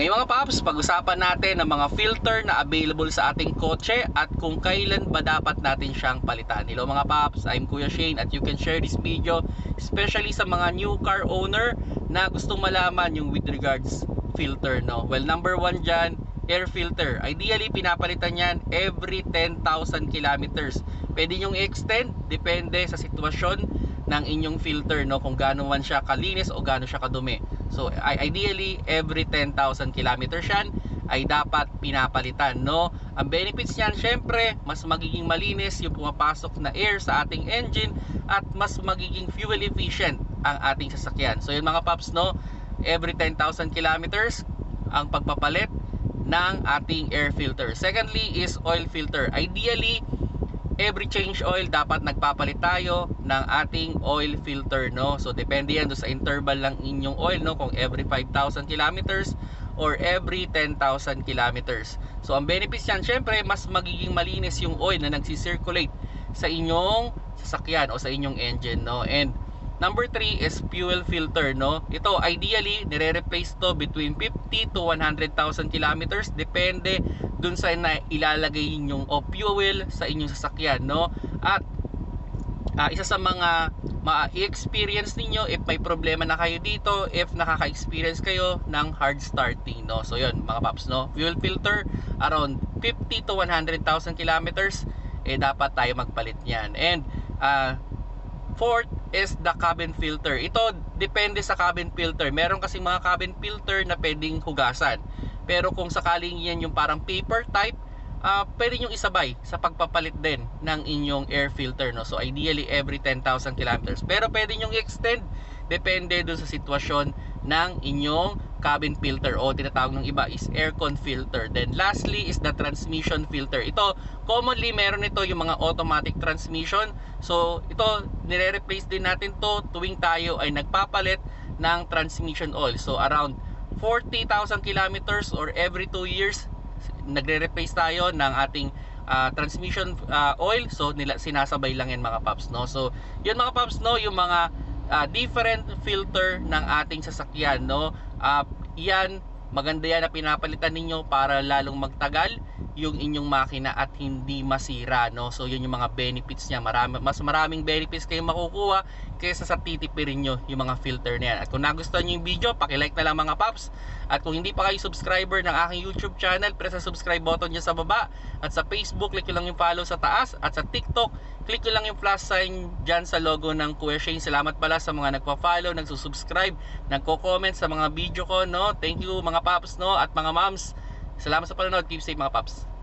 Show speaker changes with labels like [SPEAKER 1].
[SPEAKER 1] Ngayon mga paps, pag-usapan natin ang mga filter na available sa ating kotse at kung kailan ba dapat natin siyang palitan. Hello mga paps, I'm Kuya Shane at you can share this video especially sa mga new car owner na gustong malaman yung with regards filter no. Well, number one dyan, air filter. Ideally, pinapalitan yan every 10,000 kilometers. Pwede nyong extend, depende sa sitwasyon ng inyong filter no kung gaano man siya kalinis o gaano siya kadumi. So ideally every 10,000 kilometers yan ay dapat pinapalitan no. Ang benefits niyan syempre mas magiging malinis yung pumapasok na air sa ating engine at mas magiging fuel efficient ang ating sasakyan. So yun mga paps no, every 10,000 kilometers ang pagpapalit ng ating air filter. Secondly is oil filter. Ideally every change oil dapat nagpapalit tayo ng ating oil filter no? So depende yan sa interval ng inyong oil no? Kung every 5,000 kilometers or every 10,000 kilometers. So ang benefits yan syempre mas magiging malinis yung oil na nagsisirculate sa inyong sasakyan o sa inyong engine no? And Number 3 is fuel filter, no? Ito, ideally, nire-replace to between 50 to 100,000 kilometers. Depende dun sa na ilalagay yung o fuel sa inyong sasakyan, no? At ah, isa sa mga ma-experience ninyo if may problema na kayo dito, if nakaka-experience kayo ng hard starting, no? So, yun, mga paps, no? Fuel filter, around 50 to 100,000 kilometers, eh, dapat tayo magpalit niyan. And, ah, Fourth is the cabin filter. Ito depende sa cabin filter. Meron kasi mga cabin filter na pwedeng hugasan. Pero kung sakaling yan yung parang paper type, uh, pwede nyo isabay sa pagpapalit din ng inyong air filter. No? So ideally every 10,000 kilometers. Pero pwede nyo i-extend depende dun sa sitwasyon ng inyong cabin filter o tinatawag ng iba is aircon filter. Then lastly is the transmission filter. Ito, commonly meron ito yung mga automatic transmission. So ito, nire-replace din natin to tuwing tayo ay nagpapalit ng transmission oil. So around 40,000 kilometers or every 2 years nagre-replace tayo ng ating uh, transmission uh, oil. So nila sinasabay lang yan mga paps, no. So yun mga paps, no, yung mga uh, different filter ng ating sasakyan no uh, yan maganda yan na pinapalitan ninyo para lalong magtagal yung inyong makina at hindi masira no? So yun yung mga benefits niya. Marami mas maraming benefits kayong makukuha kaysa sa titipirin nyo yung mga filter na yan. At kung nagustuhan nyo yung video paki-like na lang mga paps. At kung hindi pa kayo subscriber ng aking YouTube channel press sa subscribe button dyan sa baba. At sa Facebook click nyo lang yung follow sa taas. At sa TikTok click nyo lang yung plus sign dyan sa logo ng Kuya Shane. Salamat pala sa mga nagpa-follow nagsusubscribe nagko-comment sa mga video ko no? Thank you mga paps no? At mga moms salamat sa panonood. Keep safe mga paps